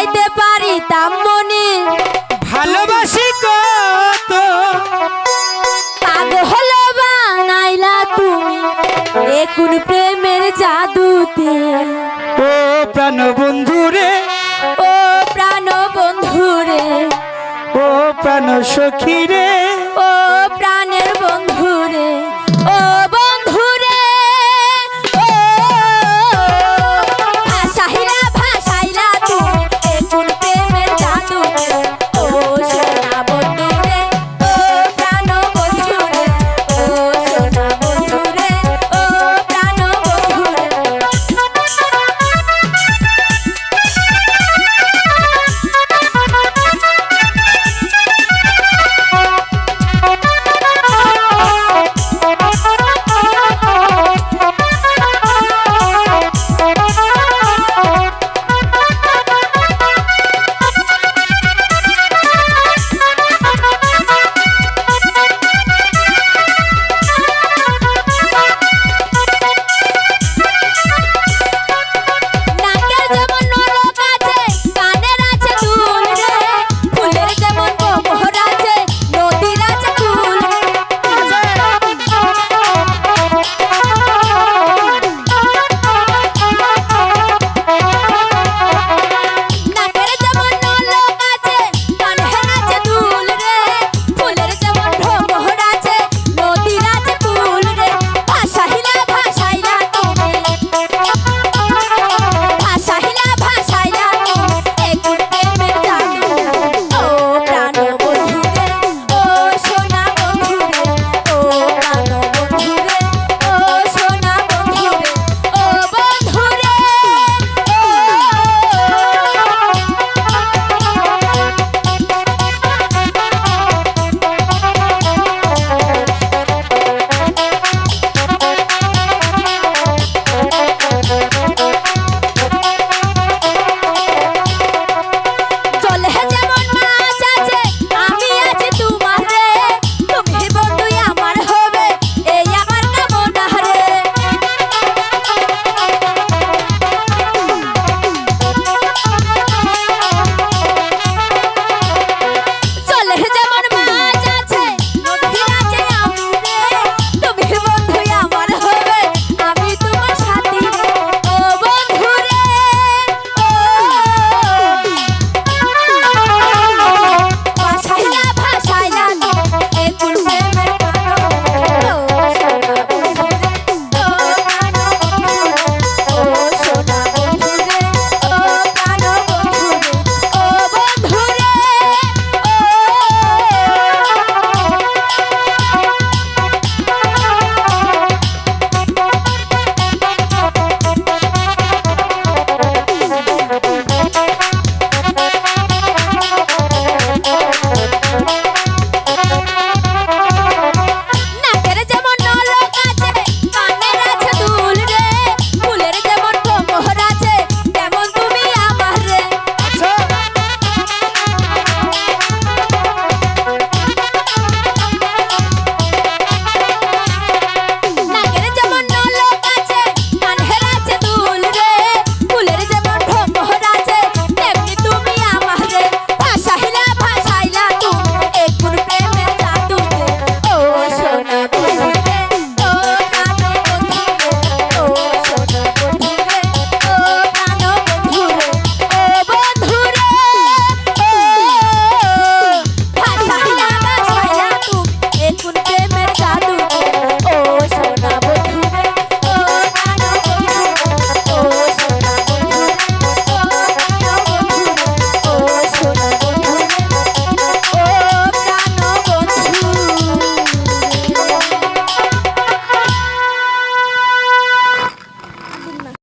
যাইতে পারি তামনি ভালোবাসি কত? পাগল হলো বানাইলা তুমি এখন প্রেমের জাদুতে। ও প্রাণ বন্ধুরে ও প্রাণ বন্ধুরে ও প্রাণ সখী রে। ও প্রাণ